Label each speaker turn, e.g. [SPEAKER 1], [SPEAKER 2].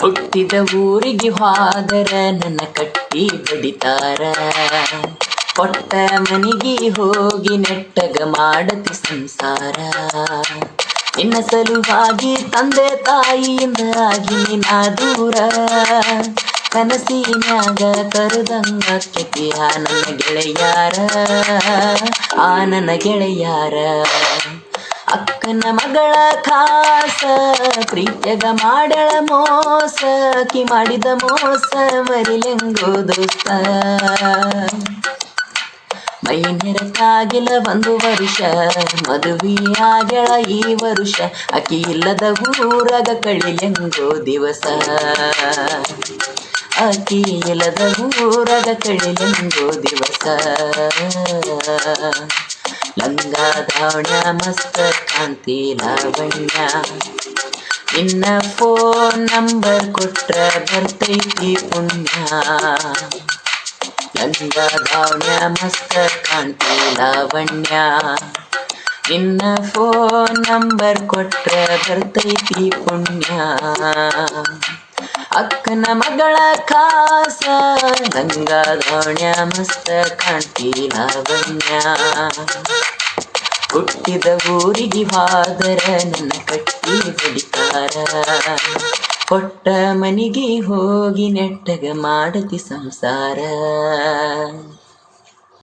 [SPEAKER 1] ಹುಟ್ಟಿದ ಊರಿಗೆ ಹಾದರೆ ನನ್ನ ಕಟ್ಟಿ ಬಡಿತಾರ. ಕೊಟ್ಟ ಮನಿಗೆ ಹೋಗಿ ನೆಟ್ಟಗ ಮಾಡತಿ ಸಂಸಾರ. ನಿನ್ನ ಸಲುವಾಗಿ ತಂದೆ ತಾಯಿಯಿಂದ ಆಗಿ ನಾ ದೂರ. ಕನಸಿನ್ಯಾಗ ಕರೆದಂಗ ಕೆತ್ತಿಯ ನನ್ನ ಗೆಳೆಯಾರ. ಆ ನನ್ನ ಗೆಳೆಯಾರ. ಅಕ್ಕನ ಮಗಳ ಖಾಸ ಪ್ರೀತ್ಯದ ಮಾಡಳ ಮೋಸ ಕಿ ಮಾಡಿದ ಮೋಸ ಮರಿಲೆಂಗೋ ದೋಸ್ತ ಮೈ ನೆರಕಾಗಿಲ್ಲ ಒಂದು ವರುಷ ಮದುವೆಯಾಗಳ ಈ ವರುಷ, ಅಕ್ಕಿ ಇಲ್ಲದ ಊರಗ ಕಳಿಲೆಂಗೋ ದಿವಸ. ಅಕ್ಕಿ ಇಲ್ಲದ ಊರಗ ಕಳಿಲೆಂಗೋ ದಿವಸ. ಲಂಗ ಧಾವಣ್ಯ ಮಸ್ತ ಕಾಂತಿ ಲಾವಣ್ಯ ನಿನ್ನ ಫೋನ್ ನಂಬರ್ ಕೊಟ್ರ ಬರ್ತೈತಿ ಪುಣ್ಯ ಲಂಗ ಧಾವಣ್ಯ ಮಸ್ತ ಕಾಣ್ತಿ ಲಾವಣ್ಯ ನಿನ್ನ ಫೋನ್ ನಂಬರ್ ಕೊಟ್ರ ಬರ್ತೈತಿ ಪುಣ್ಯ ಅಕ್ಕನ ಮಗಳ ಕಾಸ. ಗಂಗಾ ದೋಣ್ಯ ಮಸ್ತ ಕಾಣ್ತಿ ಲಾವಣ್ಯ ಹುಟ್ಟಿದ ಊರಿಗೆ ಹಾದರ ನನ್ನ ಕಟ್ಟಿ ಬಡಿತಾರ ಕೊಟ್ಟ ಮನಿಗೆ ಹೋಗಿ ನೆಟ್ಟಗ ಮಾಡತಿ ಸಂಸಾರ.